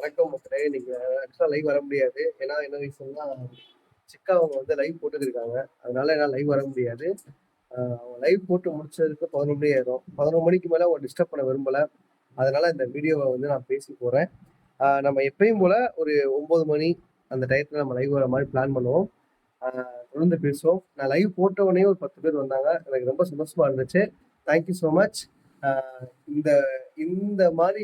வணக்கம் மக்களே. நீங்க ஆக்சுவலா லைவ் வர முடியாது. ஏன்னா என்ன ரீசன்னா சிக்கா அவங்க வந்து லைவ் போட்டுருக்காங்க அதனால என்னால் லைவ் வர முடியாது. அவங்க லைவ் போட்டு முடிச்சதுக்கு பதினொன்று மணி ஆயிரும். பதினொரு மணிக்கு மேலே அவங்க டிஸ்டர்ப் பண்ண விரும்பல. அதனால இந்த வீடியோவை வந்து நான் பேசி போறேன். நம்ம எப்பயும் போல ஒரு ஒன்பது மணி அந்த டயத்துல நம்ம லைவ் வர மாதிரி பிளான் பண்ணுவோம். தொடர்ந்து பேசுவோம். நான் லைவ் போட்ட உடனே ஒரு பத்து பேர் வந்தாங்க. எனக்கு ரொம்ப சந்தோஷமா இருந்துச்சு. தேங்க்யூ ஸோ மச் இந்த இந்த மாதிரி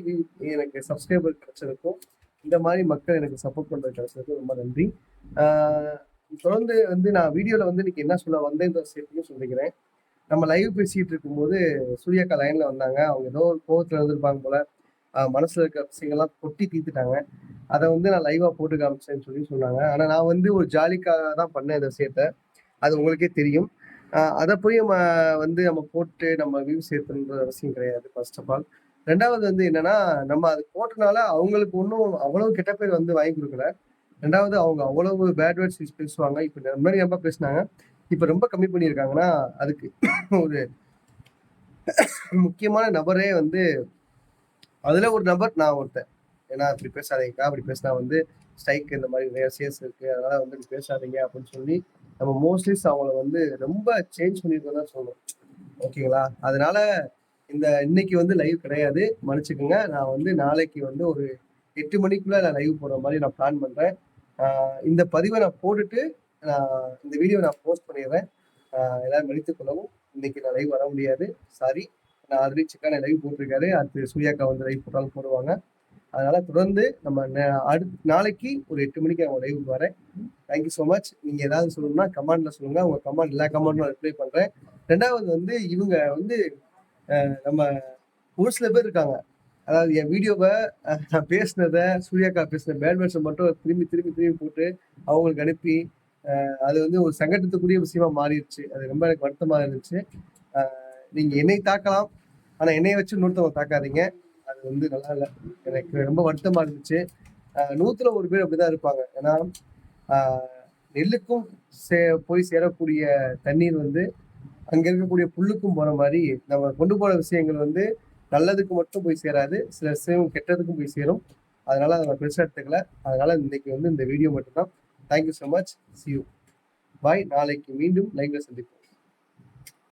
எனக்கு சப்ஸ்கிரைபர் கிடைச்சதுக்கும் இந்த மாதிரி மக்கள் எனக்கு சப்போர்ட் பண்றது கிடைச்சதுக்கும் ரொம்ப நன்றி. தொடர்ந்து வந்து நான் வீடியோல வந்து இன்னைக்கு என்ன சொல்ல வந்தேன்ற சேர்த்தையும் சொல்லிக்கிறேன். நம்ம லைவ் பேசிட்டு இருக்கும்போது சூர்யாக்கா லைன்ல வந்தாங்க. அவங்க ஏதோ ஒரு கோவத்துல இருந்திருப்பாங்க போல. மனசில் மனசுல இருக்க விஷயங்கள்லாம் கொட்டி தீர்த்துட்டாங்க. அதை வந்து நான் லைவா போட்டு காமிச்சேன்னு சொல்லி சொன்னாங்க. ஆனா நான் வந்து ஒரு ஜாலிக்காக தான் பண்ணேன் இந்த விஷயத்த. அது உங்களுக்கே தெரியும். அதை போய் நம்ம வந்து நம்ம போட்டு நம்ம வியூ சேர்த்துன்ற அவசியம் கிடையாது ஃபர்ஸ்ட் ஆஃப் ஆல் ரெண்டாவது வந்து என்னன்னா நம்ம அது போட்டனால அவங்களுக்கு ஒன்றும் அவ்வளவு கெட்ட பேர் வந்து வாங்கி கொடுக்கல. ரெண்டாவது அவங்க அவ்வளவு பேட் வேர்ட்ஸ் பேசுவாங்க. இப்போ இந்த மாதிரி ரொம்ப பேசினாங்க? இப்போ ரொம்ப கம்மி பண்ணியிருக்காங்கன்னா அதுக்கு ஒரு முக்கியமான நபரே வந்து அதில் ஒரு நபர் நான் ஒருத்தன். ஏன்னா அப்படி பேசாதீங்கக்கா அப்படி பேசினா வந்து ஸ்ட்ரைக் இந்த மாதிரி நிறைய சேஸ் இருக்கு. அதனால வந்து இப்படி பேசாதீங்க அப்படின்னு சொல்லி நம்ம மோஸ்ட்லிஸ் அவங்கள வந்து ரொம்ப சேஞ்ச் பண்ணிருக்கோம் தான் சொல்லணும். ஓகேங்களா? அதனால இந்த இன்னைக்கு வந்து லைவ் கிடையாது. மன்னிச்சுக்கோங்க. நான் வந்து நாளைக்கு வந்து ஒரு எட்டு மணிக்குள்ள நான் லைவ் போடுற மாதிரி நான் பிளான் பண்றேன். இந்த பதிவை நான் போட்டுட்டு நான் இந்த வீடியோ நான் போஸ்ட் பண்ணிடுறேன். எல்லாரும் மன்னித்துக் கொள்ளவும். இன்னைக்கு நான் லைவ் வர முடியாது. சாரி நான் ஆல்ரெடி சிக்கான லைவ் போட்டிருக்காரு. அடுத்து சூர்யாக்கா வந்து லைவ் போட்டாலும் போடுவாங்க. அதனால தொடர்ந்து நம்ம அடுத் அடுத்த நாளைக்கு ஒரு எட்டு மணிக்கு அவங்க லைவ் வரேன். தேங்க்யூ ஸோ மச் நீங்க ஏதாவது சொல்லணும்னா கமெண்ட்ல சொல்லுங்க. உங்க கமெண்ட் எல்லா கமெண்ட்டும் ரிப்ளை பண்றேன். ரெண்டாவது வந்து இவங்க வந்து நம்ம ஒரு சில பேர் இருக்காங்க. அதாவது என் வீடியோவை நான் பேசினதை சூர்யாக்கா பேசின பேட் வேர்ட்ஸை மட்டும் திரும்பி திரும்பி திரும்பி போட்டு அவங்களுக்கு அனுப்பி அது வந்து ஒரு சங்கடத்துக்குரிய விஷயமா மாறிடுச்சு. அது ரொம்ப எனக்கு வருத்தமாக இருந்துச்சு. நீங்கள் என்னை தாக்கலாம். ஆனால் என்னையை வச்சு இன்னொருத்தவங்க தாக்காதீங்க. அது வந்து நல்லா இல்லை. எனக்கு ரொம்ப வருத்தமா இருந்துச்சு. நூத்துல ஒரு பேர் அப்படிதான் இருப்பாங்க. ஏன்னா நெல்லுக்கும் சே போய் சேரக்கூடிய தண்ணீர் வந்து அங்க இருக்கக்கூடிய புல்லுக்கும் போற மாதிரி நம்ம கொண்டு போற விஷயங்கள் வந்து நல்லதுக்கு மட்டும் போய் சேராது சில விஷயம் கெட்டதுக்கும் போய் சேரும். அதனால அதை நான் பெருசாக எடுத்துக்கல. அதனால இன்னைக்கு வந்து இந்த வீடியோ மட்டும்தான். Thank you so much see you bye நாளைக்கு மீண்டும் லைவ்ல சந்திப்போம்.